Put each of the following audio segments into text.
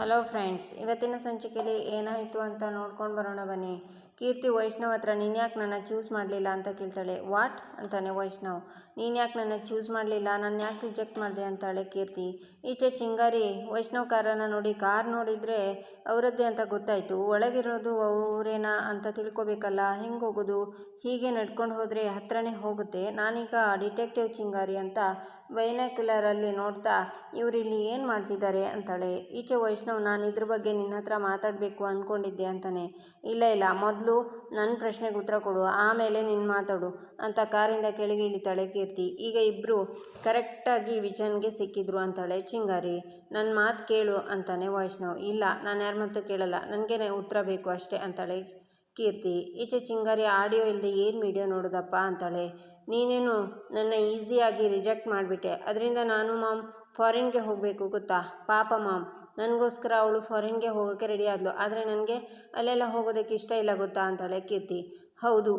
Hello friends, ಇವತ್ತಿನ ಸಂಚಿಕೆಯಲ್ಲಿ ಏನಾಯಿತು ಅಂತ ನೋಡ್ಕೊಂಡು ಬರೋಣ ಬನ್ನಿ. ಕೀರ್ತಿ ವೈಷ್ಣವ್ ಹತ್ರ ನೀನು ಯಾಕೆ ನನ್ನ ಚೂಸ್ ಮಾಡಲಿಲ್ಲ ಅಂತ ಕೇಳ್ತಾಳೆ. ವಾಟ್ ಅಂತಾನೆ ವೈಷ್ಣವ್. ನೀನು ಯಾಕೆ ನನ್ನ ಚೂಸ್ ಮಾಡಲಿಲ್ಲ, ನಾನು ಯಾಕೆ ರಿಜೆಕ್ಟ್ ಮಾಡಿದೆ ಅಂತಾಳೆ ಕೀರ್ತಿ. ಈಚೆ ಚಿಂಗಾರಿ ವೈಷ್ಣವ್ ಕಾರನ್ನು ನೋಡಿ ಕಾರ್ ನೋಡಿದರೆ ಅವರದ್ದೇ ಅಂತ ಗೊತ್ತಾಯಿತು. ಒಳಗಿರೋದು ಅವರೇನಾ ಅಂತ ತಿಳ್ಕೊಬೇಕಲ್ಲ, ಹೆಂಗೆ ಹೋಗೋದು? ಹೀಗೆ ನಡ್ಕೊಂಡು ಹೋದರೆ ಹತ್ರನೇ ಹೋಗುತ್ತೆ. ನಾನೀಗ ಡಿಟೆಕ್ಟಿವ್ ಚಿಂಗಾರಿ ಅಂತ ಬೈನಾಕ್ಯುಲರಲ್ಲಿ ನೋಡ್ತಾ ಇವರಿಲ್ಲಿ ಏನು ಮಾಡ್ತಿದ್ದಾರೆ ಅಂತಾಳೆ. ಈಚೆ ವೈಷ್ಣವ್, ನಾನು ಇದ್ರ ಬಗ್ಗೆ ನಿನ್ನ ಹತ್ರ ಮಾತಾಡಬೇಕು ಅಂದ್ಕೊಂಡಿದ್ದೆ ಅಂತಾನೆ. ಇಲ್ಲ ಇಲ್ಲ, ಮೊದಲು ನನ್ನ ಪ್ರಶ್ನೆಗೆ ಉತ್ತರ ಕೊಡು, ಆಮೇಲೆ ನಿನ್ನ ಮಾತಾಡು ಅಂತ ಕಾರಿಂದ ಕೆಳಗೆ ಇಳಿತಾಳೆ ಕೀರ್ತಿ. ಈಗ ಇಬ್ಬರು ಕರೆಕ್ಟಾಗಿ ವಿಜನ್ಗೆ ಸಿಕ್ಕಿದ್ರು ಅಂತಾಳೆ. ಚಿಂಗಾರಿ ನನ್ನ ಮಾತು ಕೇಳು ಅಂತಾನೆ ವೈಷ್ಣವ್. ಇಲ್ಲ, ನಾನು ಯಾರ ಮಾತು ಕೇಳಲ್ಲ. ನನಗೇನೆ ಉತ್ತರ ಬೇಕು ಅಷ್ಟೇ ಅಂತಾಳೆ ಕೀರ್ತಿ. ಈಚೆ ಚಿಂಗಾರಿ ಆಡಿಯೋ ಇಲ್ಲದೆ ಏನು ಮೀಡಿಯೋ ನೋಡೋದಪ್ಪ ಅಂತಾಳೆ. ನೀನೇನು ನನ್ನ ಈಸಿಯಾಗಿ ರಿಜೆಕ್ಟ್ ಮಾಡಿಬಿಟ್ಟೆ. ಅದರಿಂದ ನಾನು ಮಾಮ್ ಫಾರಿನ್ಗೆ ಹೋಗಬೇಕು ಗೊತ್ತಾ? ಪಾಪ ಮಾಮ್. ನನಗೋಸ್ಕರ ಅವಳು ಫಾರಿನ್ಗೆ ಹೋಗೋಕ್ಕೆ ರೆಡಿ ಆದಳು ಆದರೆ ನನಗೆ ಅಲ್ಲೆಲ್ಲ ಹೋಗೋದಕ್ಕೆ ಇಷ್ಟ ಇಲ್ಲ ಗೊತ್ತಾ? ಅಂತಾಳೆ ಕೀರ್ತಿ. ಹೌದು.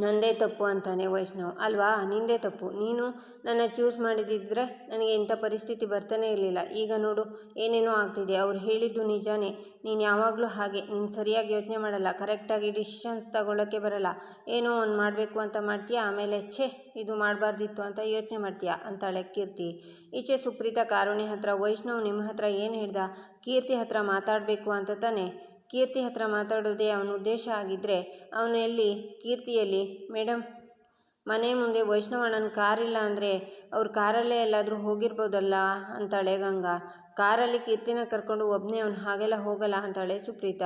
ನಂದೇ ತಪ್ಪು ಅಂತಾನೆ ವೈಷ್ಣವ್. ಅಲ್ವಾ? ನಿಂದೇ ತಪ್ಪು. ನೀನು ನನ್ನ ಚೂಸ್ ಮಾಡಿದಿದ್ರೆ ನನಗೆ ಇಂಥ ಪರಿಸ್ಥಿತಿ ಬರ್ತಾನೆ ಇರಲಿಲ್ಲ. ಈಗ ನೋಡು, ಏನೇನೋ ಆಗ್ತಿದೆ. ಅವ್ರು ಹೇಳಿದ್ದು ನಿಜಾನೇ. ನೀನು ಯಾವಾಗಲೂ ಹಾಗೆ. ನೀನು ಸರಿಯಾಗಿ ಯೋಚನೆ ಮಾಡಲ್ಲ. ಕರೆಕ್ಟಾಗಿ ಡಿಸಿಷನ್ಸ್ ತಗೊಳ್ಳೋಕ್ಕೆ ಬರಲ್ಲ. ಏನೋ ಒಂದು ಮಾಡಬೇಕು ಅಂತ ಮಾಡ್ತೀಯಾ? ಆಮೇಲೆ ಛೇ, ಇದು ಮಾಡಬಾರ್ದಿತ್ತು ಅಂತ ಯೋಚನೆ ಮಾಡ್ತೀಯ? ಅಂತಾಳೆ ಕೀರ್ತಿ. ಈಚೆ ಸುಪ್ರೀತಾ ಕಾರುಣಿ ಹತ್ರ ವೈಷ್ಣವ್ ನಿಮ್ಮ ಹತ್ರ ಏನು ಹೇಳ್ದ? ಕೀರ್ತಿ ಹತ್ರ ಮಾತಾಡಬೇಕು ಅಂತ ತಾನೆ. ಕೀರ್ತಿ ಹತ್ರ ಮಾತಾಡೋದೇ ಅವನ ಉದ್ದೇಶ ಆಗಿದ್ದರೆ ಅವನು ಎಲ್ಲಿ? ಕೀರ್ತಿಯಲ್ಲಿ. ಮೇಡಮ್ ಮನೆ ಮುಂದೆ ವೈಷ್ಣವಣ್ಣನ ಕಾರಿಲ್ಲ ಅಂದರೆ ಅವ್ರ ಕಾರಲ್ಲೇ ಎಲ್ಲಾದರೂ ಹೋಗಿರ್ಬೋದಲ್ಲ? ಅಂತಾಳೆ ಗಂಗಾ. ಕಾರಲ್ಲಿ ಕೀರ್ತಿನ ಕರ್ಕೊಂಡು ಒಬ್ಬನೇ ಅವ್ನು ಹಾಗೆಲ್ಲ ಹೋಗಲ್ಲ ಅಂತಾಳೆ ಸುಪ್ರೀತ.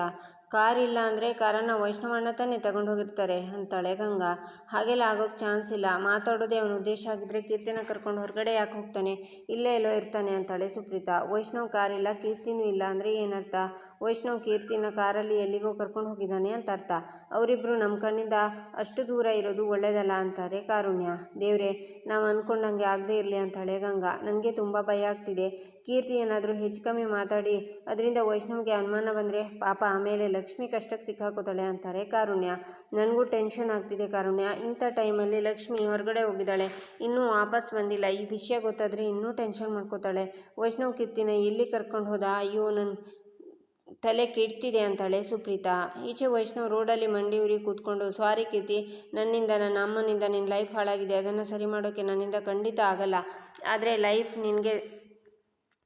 ಕಾರ್ ಇಲ್ಲ ಅಂದರೆ ಕಾರನ್ನು ವೈಷ್ಣವಣ್ಣ ತಾನೇ ತಗೊಂಡು ಹೋಗಿರ್ತಾರೆ ಅಂತಾಳೆ ಗಂಗಾ. ಹಾಗೆಲ್ಲ ಆಗೋಕ್ಕೆ ಚಾನ್ಸ್ ಇಲ್ಲ. ಮಾತಾಡೋದೇ ಅವನ ಉದ್ದೇಶ ಆಗಿದ್ದರೆ ಕೀರ್ತಿನ ಕರ್ಕೊಂಡು ಹೊರಗಡೆ ಯಾಕೆ ಹೋಗ್ತಾನೆ? ಇಲ್ಲೇ ಎಲ್ಲೋ ಇರ್ತಾನೆ ಅಂತಾಳೆ ಸುಪ್ರೀತಾ. ವೈಷ್ಣವ್ ಕಾರ್ ಇಲ್ಲ, ಕೀರ್ತಿನೂ ಇಲ್ಲ ಅಂದರೆ ಏನರ್ಥ? ವೈಷ್ಣವ್ ಕೀರ್ತಿನ ಕಾರಲ್ಲಿ ಎಲ್ಲಿಗೋ ಕರ್ಕೊಂಡು ಹೋಗಿದ್ದಾನೆ ಅಂತ ಅರ್ಥ. ಅವರಿಬ್ಬರು ನಮ್ಮ ಕಣ್ಣಿಂದ ಅಷ್ಟು ದೂರ ಇರೋದು ಒಳ್ಳೇದಲ್ಲ ಅಂತಾರೆ ಕಾರುಣ್ಯ. ದೇವ್ರೆ, ನಾವು ಅಂದ್ಕೊಂಡಂಗೆ ಆಗದೆ ಇರಲಿ ಅಂತಾಳೆ ಗಂಗಾ. ನನಗೆ ತುಂಬ ಭಯ ಆಗ್ತಿದೆ. ಕೀರ್ತಿ ಹೆಚ್ಚು ಕಮ್ಮಿ ಮಾತಾಡಿ, ಅದರಿಂದ ವೈಷ್ಣವ್ಗೆ ಅನುಮಾನ ಬಂದರೆ ಪಾಪ ಆಮೇಲೆ ಲಕ್ಷ್ಮಿ ಕಷ್ಟಕ್ಕೆ ಸಿಕ್ಕಾಕೋತಾಳೆ ಅಂತಾರೆ ಕಾರುಣ್ಯ. ನನಗೂ ಟೆನ್ಷನ್ ಆಗ್ತಿದೆ ಕಾರುಣ್ಯ. ಇಂಥ ಟೈಮಲ್ಲಿ ಲಕ್ಷ್ಮಿ ಹೊರಗಡೆ ಹೋಗಿದ್ದಾಳೆ. ಇನ್ನೂ ವಾಪಸ್ ಬಂದಿಲ್ಲ. ಈ ವಿಷಯ ಗೊತ್ತಾದರೆ ಇನ್ನೂ ಟೆನ್ಷನ್ ಮಾಡ್ಕೋತಾಳೆ. ವೈಷ್ಣವ್ ಕೀರ್ತಿನ ಎಲ್ಲಿ ಕರ್ಕೊಂಡು ಹೋದ? ಅಯ್ಯೋ ನನ್ನ ತಲೆ ಕೆಡ್ತಿದೆ ಅಂತಾಳೆ ಸುಪ್ರೀತಾ. ಈಚೆ ವೈಷ್ಣವ್ ರೋಡಲ್ಲಿ ಮಂಡಿ ಉರಿ ಕೂತ್ಕೊಂಡು ಸಾರಿ ಕೀರ್ತಿ, ನನ್ನಿಂದ, ನನ್ನ ಅಮ್ಮನಿಂದ ನಿನ್ನ ಲೈಫ್ ಹಾಳಾಗಿದೆ. ಅದನ್ನು ಸರಿ ಮಾಡೋಕ್ಕೆ ನನ್ನಿಂದ ಖಂಡಿತ ಆಗಲ್ಲ. ಆದರೆ ಲೈಫ್ ನಿನಗೆ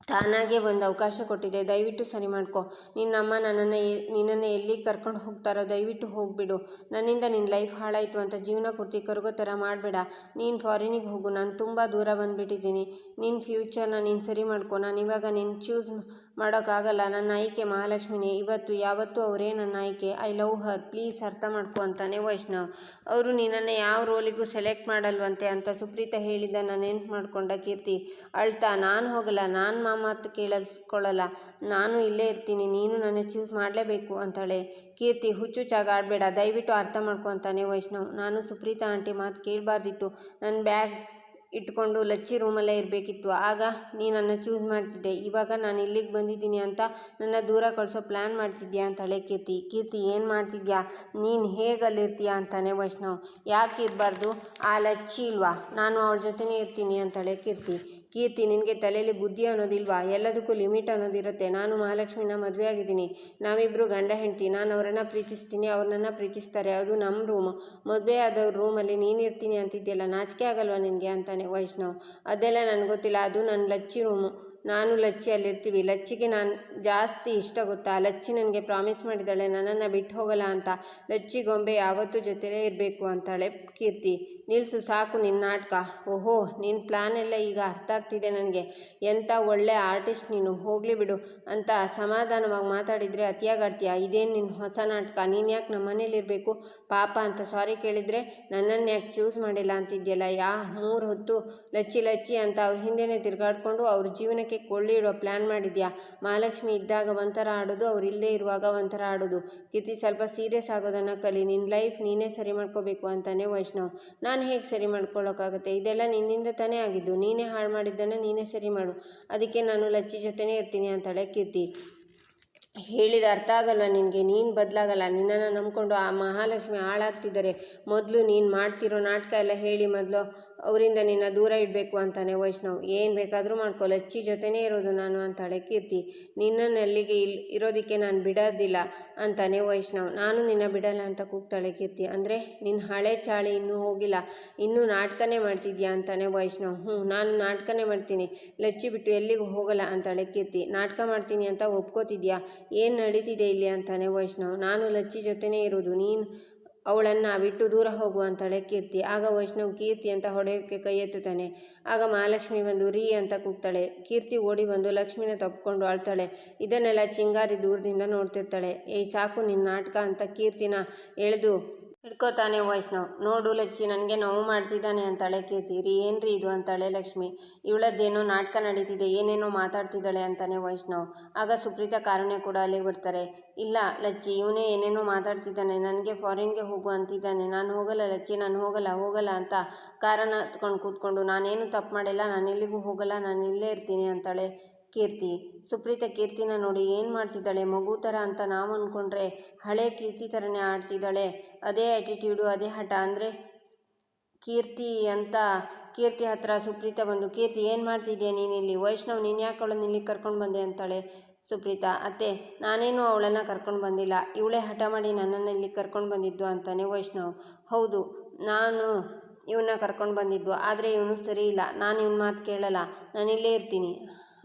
ತಾನಾಗೇ ಒಂದು ಅವಕಾಶ ಕೊಟ್ಟಿದೆ. ದಯವಿಟ್ಟು ಸರಿ ಮಾಡ್ಕೊ. ನಿನ್ನಮ್ಮ ನನ್ನನ್ನು ನಿನ್ನನ್ನು ಎಲ್ಲಿ ಕರ್ಕೊಂಡು ಹೋಗ್ತಾರೋ ದಯವಿಟ್ಟು ಹೋಗಿಬಿಡು. ನನ್ನಿಂದ ನಿನ್ನ ಲೈಫ್ ಹಾಳಾಯಿತು ಅಂತ ಜೀವನ ಪೂರ್ತಿ ಕರಗೋ ಥರ ಮಾಡಬೇಡ. ನೀನು ಫಾರಿನಿಗೆ ಹೋಗು. ನಾನು ತುಂಬ ದೂರ ಬಂದುಬಿಟ್ಟಿದ್ದೀನಿ. ನಿನ್ನ ಫ್ಯೂಚರ್ನ ನೀನು ಸರಿ ಮಾಡ್ಕೊ. ನಾನು ಇವಾಗ ನಿನ್ನ ಚೂಸ್ ಮಾಡೋಕ್ಕಾಗಲ್ಲ. ನನ್ನ ಆಯ್ಕೆ ಮಹಾಲಕ್ಷ್ಮಿನೇ. ಇವತ್ತು, ಯಾವತ್ತೂ ಅವರೇ ನನ್ನ ಆಯ್ಕೆ. ಐ ಲವ್ ಹರ್ ಪ್ಲೀಸ್ ಅರ್ಥ ಮಾಡ್ಕೊ ಅಂತಾನೆ ವೈಷ್ಣವ್. ಅವರು ನಿನ್ನನ್ನು ಯಾವ ರೋಲಿಗೂ ಸೆಲೆಕ್ಟ್ ಮಾಡಲ್ವಂತೆ ಅಂತ ಸುಪ್ರೀತಾ ಹೇಳಿದ್ದನ್ನು ನೆನ್ಪು ಮಾಡ್ಕೊಂಡ ಕೀರ್ತಿ. ಅಳ್ತಾ, ನಾನು ಹೋಗಲ್ಲ. ನಾನು ಮಾಮಾತ್ ಕೇಳಿಸ್ಕೊಳ್ಳಲ್ಲ ನಾನು ಇಲ್ಲೇ ಇರ್ತೀನಿ. ನೀನು ನನ್ನ ಚೂಸ್ ಮಾಡಲೇಬೇಕು ಅಂತಾಳೆ. ಕೀರ್ತಿ ಹುಚ್ಚುಚ್ಚಾಗ ಆಡಬೇಡ. ದಯವಿಟ್ಟು ಅರ್ಥ ಮಾಡ್ಕೊ ಅಂತಾನೆ ವೈಷ್ಣವ್. ನಾನು ಸುಪ್ರೀತಾ ಆಂಟಿ ಮಾತು ಕೇಳಬಾರ್ದಿತ್ತು. ನನ್ನ ಬ್ಯಾಗ್ ಇಟ್ಕೊಂಡು ಲಚ್ಚಿ ರೂಮಲ್ಲೇ ಇರಬೇಕಿತ್ತು. ಆಗ ನನ್ನ ಚೂಸ್ ಮಾಡ್ತಿದ್ದೆ. ಇವಾಗ ನಾನು ಇಲ್ಲಿಗೆ ಬಂದಿದ್ದೀನಿ ಅಂತ ನನ್ನ ದೂರ ಕಳಿಸೋ ಪ್ಲ್ಯಾನ್ ಮಾಡ್ತಿದ್ಯಾ ಅಂತಾಳೆ ಕೀರ್ತಿ. ಕೀರ್ತಿ, ಏನು ಮಾಡ್ತಿದ್ಯಾ? ನೀನು ಹೇಗೆ ಅಲ್ಲಿರ್ತೀಯ ಅಂತಾನೆ ವೈಷ್ಣವ್. ಯಾಕೆ ಇರಬಾರ್ದು? ಆ ಲಚ್ಚಿ ಇಲ್ವಾ? ನಾನು ಅವಳ ಜೊತೆನೇ ಇರ್ತೀನಿ ಅಂತಾಳೆ ಕೀರ್ತಿ. ಕೀರ್ತಿ, ನಿನಗೆ ತಲೆಯಲ್ಲಿ ಬುದ್ಧಿ ಅನ್ನೋದಿಲ್ವಾ? ಎಲ್ಲದಕ್ಕೂ ಲಿಮಿಟ್ ಅನ್ನೋದಿರುತ್ತೆ. ನಾನು ಮಹಾಲಕ್ಷ್ಮಿನ ಮದುವೆ ಆಗಿದ್ದೀನಿ ನಾವಿಬ್ಬರು ಗಂಡ ಹೆಂಡ್ತಿ. ನಾನು ಅವರನ್ನು ಪ್ರೀತಿಸ್ತೀನಿ. ಅವ್ರನ್ನ ಪ್ರೀತಿಸ್ತಾರೆ. ಅದು ನಮ್ಮ ರೂಮು. ಮದುವೆ ಆದವ್ರ ರೂಮಲ್ಲಿ ನೀನು ಇರ್ತೀನಿ ಅಂತಿದ್ಯಲ್ಲ, ನಾಚಿಕೆ ಆಗಲ್ವಾ ನಿನಗೆ ಅಂತಾನೆ ವೈಷ್ಣವ್. ಅದೆಲ್ಲ ನನಗೆ ಗೊತ್ತಿಲ್ಲ. ಅದು ನನ್ನ ಲಚ್ಚಿ ರೂಮು. ನಾನು ಲಚ್ಚಿ ಅಲ್ಲಿರ್ತೀವಿ ಲಚ್ಚಿಗೆ ನಾನು ಜಾಸ್ತಿ ಇಷ್ಟ ಗೊತ್ತಾ? ಲಚ್ಚಿ ನನಗೆ ಪ್ರಾಮಿಸ್ ಮಾಡಿದ್ದಾಳೆ, ನನ್ನನ್ನು ಬಿಟ್ಟು ಹೋಗಲ್ಲ ಅಂತ. ಲಚ್ಚಿ ಗೊಂಬೆ ಯಾವತ್ತೂ ಜೊತೆಲೇ ಇರಬೇಕು ಅಂತಾಳೆ ಕೀರ್ತಿ. ನಿಲ್ಲಿಸು ಸಾಕು ನಿನ್ನ ನಾಟಕ. ಓಹೋ ನಿನ್ನ ಪ್ಲ್ಯಾನ್ ಎಲ್ಲ ಈಗ ಅರ್ಥ ಆಗ್ತಿದೆ ನನಗೆ. ಎಂಥ ಒಳ್ಳೆ ಆರ್ಟಿಸ್ಟ್ ನೀನು. ಹೋಗಲಿ ಬಿಡು ಅಂತ ಸಮಾಧಾನವಾಗಿ ಮಾತಾಡಿದರೆ ಅತಿಯಾಗಾಡ್ತೀಯ? ಇದೇನು ನಿನ್ನ ಹೊಸ ನಾಟಕ? ನೀನು ಯಾಕೆ ನಮ್ಮ ಮನೇಲಿರಬೇಕು ಪಾಪ ಅಂತ ಸಾರಿ ಕೇಳಿದರೆ ನನ್ನನ್ನು ಯಾಕೆ ಚೂಸ್ ಮಾಡಿಲ್ಲ ಅಂತಿದ್ಯಲ್ಲ? ಯಾ ಮೂರು ಹೊತ್ತು ಲಚ್ಚಿ ಲಚ್ಚಿ ಅಂತ ಅವ್ರ ಹಿಂದೆನೇ ತಿರುಗಾಡ್ಕೊಂಡು ಅವ್ರ ಜೀವನಕ್ಕೆ ಕೊಳ್ಳಿ ಇಡೋ ಪ್ಲ್ಯಾನ್ ಮಾಡಿದ್ಯಾ? ಮಹಾಲಕ್ಷ್ಮಿ ಇದ್ದಾಗ ಒಂಥರ ಆಡೋದು, ಅವ್ರು ಇಲ್ಲದೇ ಇರುವಾಗ ಒಂಥರ ಆಡೋದು. ಕೀರ್ತಿ ಸ್ವಲ್ಪ ಸೀರಿಯಸ್ ಆಗೋದನ್ನು ಕಲಿ ನಿನ್ನ ಲೈಫ್ ನೀನೇ ಸರಿ ಮಾಡ್ಕೋಬೇಕು ಅಂತಾನೆ ವೈಷ್ಣವ್. ನಾನು ಹೇಗೆ ಸರಿ ಮಾಡ್ಕೊಳ್ಳೋಕ್ಕಾಗುತ್ತೆ ಇದೆಲ್ಲ ನಿನ್ನಿಂದ ತಾನೇ ಆಗಿದ್ದು. ನೀನೇ ಹಾಳು ಮಾಡಿದ್ದನ್ನು ನೀನೇ ಸರಿ ಮಾಡು. ಅದಕ್ಕೆ ನಾನು ಲಚ್ಚಿ ಜೊತೆನೇ ಇರ್ತೀನಿ ಅಂತಾಳೆ ಕೀರ್ತಿ. ಹೇಳಿದ ಅರ್ಥ ಆಗಲ್ವ ನಿನಗೆ? ನೀನು ಬದಲಾಗಲ್ಲ. ನಿನ್ನನ್ನು ನಂಬ್ಕೊಂಡು ಆ ಮಹಾಲಕ್ಷ್ಮಿ ಹಾಳಾಗ್ತಿದ್ದಾರೆ. ಮೊದಲು ನೀನು ಮಾಡ್ತಿರೋ ನಾಟಕ ಎಲ್ಲ ಹೇಳಿ ಮೊದಲು. ಅವರಿಂದ ನಿನ್ನ ದೂರ ಇಡಬೇಕು ಅಂತಾನೆ ವೈಷ್ಣವ್. ಏನು ಬೇಕಾದರೂ ಮಾಡ್ಕೊ, ಲಚ್ಚಿ ಜೊತೆನೇ ಇರೋದು ನಾನು ಅಂತಾಳೆ ಕೀರ್ತಿ. ನಿನ್ನನ್ನು ಅಲ್ಲಿಗೆ ಇಲ್ಲಿ ಇರೋದಕ್ಕೆ ನಾನು ಬಿಡೋದಿಲ್ಲ ಅಂತಾನೆ ವೈಷ್ಣವ್. ನಾನು ನಿನ್ನ ಬಿಡಲ್ಲ ಅಂತ ಕೂಗ್ತಾಳೆ ಕೀರ್ತಿ. ಅಂದರೆ ನಿನ್ನ ಹಳೆ ಚಾಳಿ ಇನ್ನೂ ಹೋಗಿಲ್ಲ, ಇನ್ನೂ ನಾಟಕನೇ ಮಾಡ್ತಿದ್ಯಾ ಅಂತಾನೆ ವೈಷ್ಣವ್. ಹ್ಞೂ ನಾನು ನಾಟಕನೇ ಮಾಡ್ತೀನಿ, ಲಚ್ಚಿ ಬಿಟ್ಟು ಎಲ್ಲಿಗೂ ಹೋಗಲ್ಲ ಅಂತಾಳೆ ಕೀರ್ತಿ. ನಾಟಕ ಮಾಡ್ತೀನಿ ಅಂತ ಒಪ್ಕೋತಿದ್ಯಾ? ಏನು ನಡೀತಿದೆ ಇಲ್ಲಿ ಅಂತಾನೆ ವೈಷ್ಣವ್. ನಾನು ಲಚ್ಚಿ ಜೊತೆನೇ ಇರೋದು, ನೀನು ಅವಳನ್ನು ಬಿಟ್ಟು ದೂರ ಹೋಗು ಅಂತಾಳೆ ಕೀರ್ತಿ ಆಗ ವೈಷ್ಣವ್ ಕೀರ್ತಿ ಅಂತ ಹೊಡೆಯೋಕ್ಕೆ ಕೈ ಎತ್ತುತ್ತಾನೆ ಆಗ ಮಹಾಲಕ್ಷ್ಮಿ ಬಂದು, ರೀ ಅಂತ ಕೂಗ್ತಾಳೆ. ಕೀರ್ತಿ ಓಡಿ ಬಂದು ಲಕ್ಷ್ಮಿನ ತಪ್ಪಿಕೊಂಡು ಅಳ್ತಾಳೆ. ಇದನ್ನೆಲ್ಲ ಚಿಂಗಾರಿ ದೂರದಿಂದ ನೋಡ್ತಿರ್ತಾಳೆ. ಏಯ್ ಸಾಕು ನಿನ್ನ ನಾಟಕ ಅಂತ ಕೀರ್ತಿನ ಎಳೆದು ಹಿಡ್ಕೋತಾನೆ ವೈಷ್ಣವ್. ನೋಡು ಲಚ್ಚಿ, ನನಗೆ ನೋವು ಮಾಡ್ತಿದ್ದಾನೆ ಅಂತಾಳೆ ಕೀರ್ತಿ ರೀ ಏನ್ರಿ ಇದು ಅಂತಾಳೆ ಲಕ್ಷ್ಮಿ. ಇವಳದ್ದೇನೋ ನಾಟಕ ನಡೀತಿದೆ, ಏನೇನೋ ಮಾತಾಡ್ತಿದ್ದಾಳೆ ಅಂತಾನೆ ವೈಷ್ಣವ್. ಆಗ ಸುಪ್ರೀತಾ ಕಾರಣ್ಯ ಕೂಡ ಅಲ್ಲಿಗೆ ಬರ್ತಾರೆ ಇಲ್ಲ ಲಚ್ಚಿ, ಇವನೇ ಏನೇನೋ ಮಾತಾಡ್ತಿದ್ದಾನೆ. ನನಗೆ ಫಾರಿನ್ಗೆ ಹೋಗು ಅಂತಿದ್ದಾನೆ. ನಾನು ಹೋಗಲ್ಲ ಲಚ್ಚಿ, ನಾನು ಹೋಗಲ್ಲ ಹೋಗಲ್ಲ ಅಂತ ಕಾರಣ ಹತ್ಕೊಂಡು ಕೂತ್ಕೊಂಡು, ನಾನೇನು ತಪ್ಪು ಮಾಡಿಲ್ಲ, ನಾನು ಎಲ್ಲಿಗೂ ಹೋಗಲ್ಲ, ನಾನು ಇಲ್ಲೇ ಇರ್ತೀನಿ ಅಂತಾಳೆ. ಕೀರ್ತಿ. ಸುಪ್ರೀತ ಕೀರ್ತಿನ ನೋಡಿ ಏನು ಮಾಡ್ತಿದ್ದಾಳೆ? ಮಗು ಥರ ಅಂತ ನಾವು ಅಂದ್ಕೊಂಡ್ರೆ ಹಳೆ ಕೀರ್ತಿ ಥರನೇ ಆಡ್ತಿದ್ದಾಳೆ. ಅದೇ ಆ್ಯಟಿಟ್ಯೂಡು ಅದೇ ಹಠ. ಅಂದರೆ ಕೀರ್ತಿ ಅಂತ ಕೀರ್ತಿ ಹತ್ರ ಸುಪ್ರೀತ ಬಂದು, ಕೀರ್ತಿ, ಏನು ಮಾಡ್ತಿದ್ಯಾ ನೀನಿಲ್ಲಿ ವೈಷ್ಣವ್, ನೀನು ಯಾಕೆ ಅವಳನ್ನು ಇಲ್ಲಿ ಕರ್ಕೊಂಡು ಬಂದೆ? ಅಂತಾಳೆ ಸುಪ್ರೀತಾ. ಅತ್ತೆ, ನಾನೇನು ಅವಳನ್ನು ಕರ್ಕೊಂಡು ಬಂದಿಲ್ಲ. ಇವಳೇ ಹಠ ಮಾಡಿ ನನ್ನನ್ನು ಇಲ್ಲಿ ಕರ್ಕೊಂಡು ಬಂದಿದ್ದು ಅಂತಾನೆ ವೈಷ್ಣವ್. ಹೌದು, ನಾನು ಇವನ್ನ ಕರ್ಕೊಂಡು ಬಂದಿದ್ದು. ಆದರೆ ಇವನು ಸರಿ ಇಲ್ಲ. ನಾನು ಇವನ ಮಾತು ಕೇಳಲ್ಲ. ನಾನು ಇಲ್ಲೇ ಇರ್ತೀನಿ.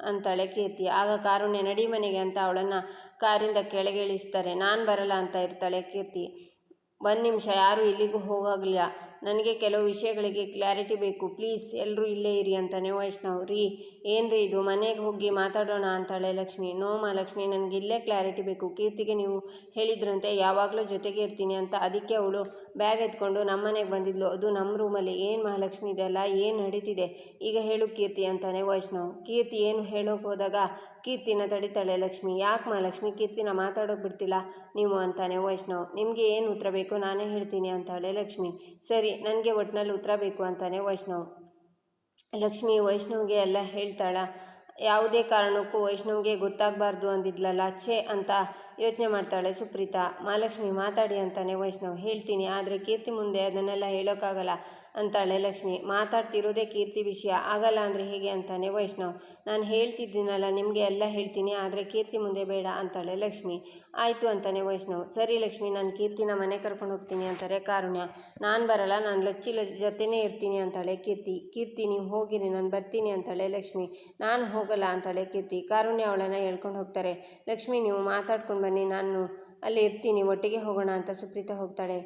ಅಂತಾಳೆ ಕೀರ್ತಿ. ಆಗ ಕಾರುಣ್ಯ ನಡಿ ಮನೆಗೆ ಅಂತ ಅವಳನ್ನು ಕಾರಿಂದ ಕೆಳಗೆ ಇಳಿಸ್ತಾರೆ ನಾನು ಬರಲ್ಲ ಅಂತ ಇರ್ತಾಳೆ ಕೀರ್ತಿ. ಒಂದು ನಿಮಿಷ ಯಾರೂ ಇಲ್ಲಿಗೂ ಹೋಗಾಗಲಿಲ್ಲ. ನನಗೆ ಕೆಲವು ವಿಷಯಗಳಿಗೆ ಕ್ಲಾರಿಟಿ ಬೇಕು. ಪ್ಲೀಸ್ ಎಲ್ಲರೂ ಇಲ್ಲೇ ಇರಿ ಅಂತಾನೆ ವೈಷ್ಣವ್. ರೀ, ಏನ್ರಿ ಇದು? ಮನೆಗೆ ಹೋಗಿ ಮಾತಾಡೋಣ ಅಂತಾಳೆ ಲಕ್ಷ್ಮಿ. ನೋ ಲಕ್ಷ್ಮಿ, ನನಗೆ ಇಲ್ಲೇ ಕ್ಲಾರಿಟಿ ಬೇಕು. ಕೀರ್ತಿಗೆ ನೀವು ಹೇಳಿದ್ರಂತೆ, ಯಾವಾಗಲೂ ಜೊತೆಗೆ ಇರ್ತೀನಿ ಅಂತ. ಅದಕ್ಕೆ ಅವಳು ಬ್ಯಾಗ್ ಎತ್ಕೊಂಡು ನಮ್ಮ ಮನೆಗೆ ಬಂದಿದ್ಲು. ಅದು ನಮ್ಮ ರೂಮಲ್ಲಿ ಏನು ಮಹಾಲಕ್ಷ್ಮಿ ಇದೆಲ್ಲ? ಏನು ನಡೀತಿದೆ? ಈಗ ಹೇಳು ಕೀರ್ತಿ ಅಂತಾನೆ ವೈಷ್ಣವ್. ಕೀರ್ತಿ ಏನು ಹೇಳೋಕೆ ಹೋದಾಗ ಕೀರ್ತಿನ ತಡಿತಾಳೆ ಲಕ್ಷ್ಮಿ. ಯಾಕೆ ಮಹಾಲಕ್ಷ್ಮಿ ಕೀರ್ತಿನ ಮಾತಾಡೋಕೆ ಬಿಡ್ತಿಲ್ಲ ನೀವು ಅಂತಾನೆ ವೈಷ್ಣವ್. ನಿಮಗೆ ಏನು ಉತ್ತರ ಬೇಕು? ನಾನೇ ಹೇಳ್ತೀನಿ ಅಂತಾಳೆ ಲಕ್ಷ್ಮಿ. ಸರಿ ನನಗೆ ಒಟ್ಟಿನಲ್ಲಿ ಉತ್ತರ ಬೇಕು ಅಂತಾನೆ ವೈಷ್ಣವ್. ಲಕ್ಷ್ಮಿ, ವೈಷ್ಣವ್ಗೆ ಎಲ್ಲ ಹೇಳ್ತಾಳ, ಯಾವುದೇ ಕಾರಣಕ್ಕೂ ವೈಷ್ಣವ್ಗೆ ಗೊತ್ತಾಗಬಾರ್ದು ಅಂದಿದ್ಲಲ್ಲ, ಛೇ ಅಂತ ಯೋಚನೆ ಮಾಡ್ತಾಳೆ, ಸುಪ್ರೀತಾ, ಮಹಾಲಕ್ಷ್ಮಿ ಮಾತಾಡಿ ಅಂತಾನೆ ವೈಷ್ಣವ್ ಹೇಳ್ತೀನಿ, ಆದರೆ ಕೀರ್ತಿ ಮುಂದೆ ಅದನ್ನೆಲ್ಲ ಹೇಳೋಕ್ಕಾಗಲ್ಲ, ಅಂತಾಳೆ ಲಕ್ಷ್ಮಿ. ಮಾತಾಡ್ತಿರೋದೇ ಕೀರ್ತಿ ವಿಷಯ, ಆಗಲ್ಲ ಅಂದರೆ ಹೇಗೆ? ಅಂತಾನೆ ವೈಷ್ಣವ್. ನಾನು ಹೇಳ್ತಿದ್ದೀನಲ್ಲ, ನಿಮಗೆ ಎಲ್ಲ ಹೇಳ್ತೀನಿ, ಆದರೆ ಕೀರ್ತಿ ಮುಂದೆ ಬೇಡ, ಅಂತಾಳೆ ಲಕ್ಷ್ಮಿ. ಆಯಿತು, ಅಂತಾನೆ ವೈಷ್ಣವ್. ಸರಿ ಲಕ್ಷ್ಮಿ, ನಾನು ಕೀರ್ತಿನ ಮನೆ ಕರ್ಕೊಂಡು ಹೋಗ್ತೀನಿ, ಅಂತಾರೆ ಕಾರುಣ್ಯ. ನಾನು ಬರಲ್ಲ, ನಾನು ಲಚ್ಚಿ ಜೊತೆನೇ ಇರ್ತೀನಿ, ಅಂತಾಳೆ ಕೀರ್ತಿ. ಕೀರ್ತಿ, ನೀವು ಹೋಗಿರಿ, ನಾನು ಬರ್ತೀನಿ, ಅಂತಾಳೆ ಲಕ್ಷ್ಮಿ. ನಾನು ಹೋಗಲ್ಲ, ಅಂತಾಳೆ ಕೀರ್ತಿ. ಕಾರುಣ್ಯ ಅವಳನ್ನು ಹೇಳ್ಕೊಂಡು ಹೋಗ್ತಾರೆ. ಲಕ್ಷ್ಮಿ, ನೀವು ಮಾತಾಡ್ಕೊಂಡು ಬನ್ನಿ, ನಾನು ಅಲ್ಲಿ ಇರ್ತೀನಿ, ಒಟ್ಟಿಗೆ ಹೋಗೋಣ ಅಂತ ಸುಪ್ರೀತಾ ಹೋಗ್ತಾಳೆ.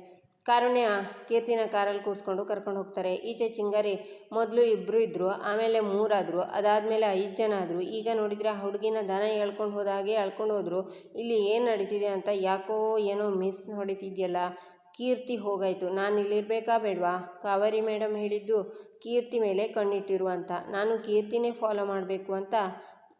ಕಾರುಣ್ಯ ಕೀರ್ತಿನ ಕಾರಲ್ಲಿ ಕೂರಿಸ್ಕೊಂಡು ಕರ್ಕೊಂಡು ಹೋಗ್ತಾರೆ. ಈಚೆ ಚಿಂಗಾರಿ ಮೊದಲು ಇಬ್ಬರು ಇದ್ದರು ಆಮೇಲೆ ಮೂರಾದರು, ಅದಾದಮೇಲೆ ಐದು ಜನ ಆದರು. ಈಗ ನೋಡಿದರೆ ಆ ಹುಡುಗಿನ ದನ ಎಳ್ಕೊಂಡು ಹೋದಾಗೆ ಎಳ್ಕೊಂಡು ಹೋದರು. ಇಲ್ಲಿ ಏನು ನಡೀತಿದೆ ಅಂತ ಯಾಕೋ ಏನೋ ಮಿಸ್ ಹೊಡಿತಿದೆಯಲ್ಲ. ಕೀರ್ತಿ ಹೋಗಾಯಿತು. ನಾನು ಇಲ್ಲಿರಬೇಕಾ ಬೇಡವಾ? ಕಾವೇರಿ ಮೇಡಮ್ ಹೇಳಿದ್ದು ಕೀರ್ತಿ ಮೇಲೆ ಕಣ್ಣಿಟ್ಟಿರು ಅಂತ. ನಾನು ಕೀರ್ತಿನೇ ಫಾಲೋ ಮಾಡಬೇಕು ಅಂತ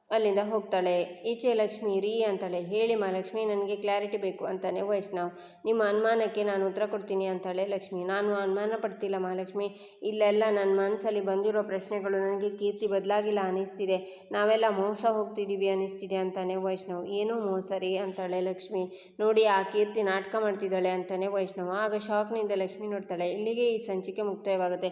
ಅಲ್ಲಿಂದ ಹೋಗ್ತಾಳೆ. ಈಚೆ ಲಕ್ಷ್ಮಿ, ರೀ ಅಂತಾಳೆ. ಹೇಳಿ ಮಾ ಲಕ್ಷ್ಮಿ ನನಗೆ ಕ್ಲಾರಿಟಿ ಬೇಕು ಅಂತಾನೆ ವೈಷ್ಣವ್. ನಿಮ್ಮ ಅನುಮಾನಕ್ಕೆ ನಾನು ಉತ್ತರ ಕೊಡ್ತೀನಿ ಅಂತಾಳೆ ಲಕ್ಷ್ಮಿ. ನಾನು ಅನುಮಾನ ಪಡ್ತಿಲ್ಲ ಮಹಾಲಕ್ಷ್ಮಿ. ಇಲ್ಲೆಲ್ಲ ನನ್ನ ಮನಸ್ಸಲ್ಲಿ ಬಂದಿರೋ ಪ್ರಶ್ನೆಗಳು ನನಗೆ ಕೀರ್ತಿ ಬದಲಾಗಿಲ್ಲ ಅನ್ನಿಸ್ತಿದೆ ನಾವೆಲ್ಲ ಮೋಸ ಹೋಗ್ತಿದ್ದೀವಿ ಅನ್ನಿಸ್ತಿದೆ ಅಂತಾನೆ ವೈಷ್ಣವ್. ಏನೂ ಮೋಸ ರೀ ಅಂತಾಳೆ ಲಕ್ಷ್ಮಿ. ನೋಡಿ, ಆ ಕೀರ್ತಿ ನಾಟಕ ಮಾಡ್ತಿದ್ದಾಳೆ ಅಂತಾನೆ ವೈಷ್ಣವ್. ಆಗ ಶಾಕ್ನಿಂದ ಲಕ್ಷ್ಮಿ ನೋಡ್ತಾಳೆ. ಇಲ್ಲಿಗೆ ಈ ಸಂಚಿಕೆ ಮುಕ್ತಾಯವಾಗುತ್ತೆ.